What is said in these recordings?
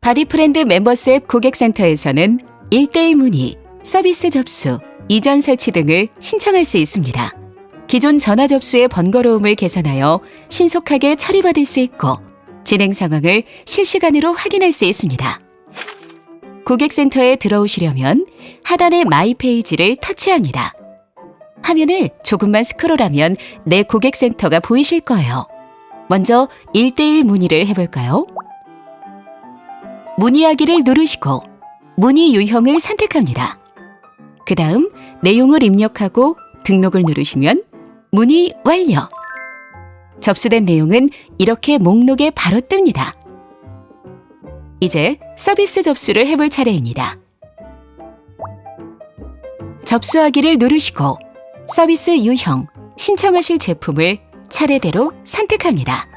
바디프렌드 멤버스 앱 고객센터에서는 1대1 문의, 서비스 접수, 이전 설치 등을 신청할 수 있습니다. 기존 전화 접수의 번거로움을 개선하여 신속하게 처리받을 수 있고 진행 상황을 실시간으로 확인할 수 있습니다. 고객센터에 들어오시려면 하단의 마이 페이지를 터치합니다. 화면을 조금만 스크롤하면 내 고객센터가 보이실 거예요. 먼저 1대1 문의를 해볼까요? 문의하기를 누르시고 문의 유형을 선택합니다. 그 다음 내용을 입력하고 등록을 누르시면 문의 완료. 접수된 내용은 이렇게 목록에 바로 뜹니다. 이제 서비스 접수를 해볼 차례입니다. 접수하기를 누르시고 서비스 유형, 신청하실 제품을 차례대로 선택합니다.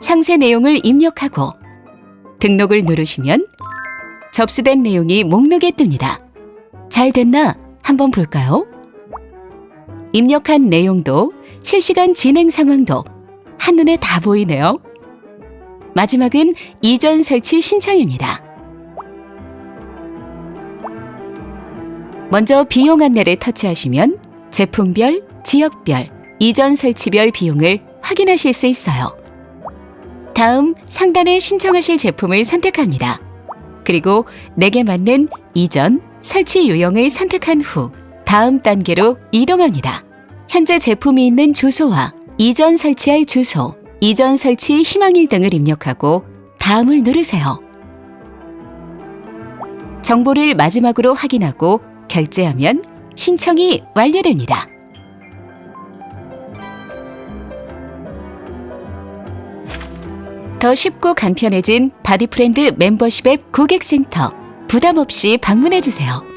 상세 내용을 입력하고 등록을 누르시면 접수된 내용이 목록에 뜹니다. 잘 됐나 한번 볼까요? 입력한 내용도 실시간 진행 상황도 한눈에 다 보이네요. 마지막은 이전 설치 신청입니다. 먼저 비용 안내를 터치하시면 제품별, 지역별, 이전 설치별 비용을 확인하실 수 있어요. 다음 상단에 신청하실 제품을 선택합니다. 그리고 내게 맞는 이전, 설치 요령을 선택한 후 다음 단계로 이동합니다. 현재 제품이 있는 주소와 이전 설치할 주소, 이전 설치 희망일 등을 입력하고 다음을 누르세요. 정보를 마지막으로 확인하고 결제하면 신청이 완료됩니다. 더 쉽고 간편해진 바디프렌드 멤버십 앱 고객센터 부담 없이 방문해 주세요.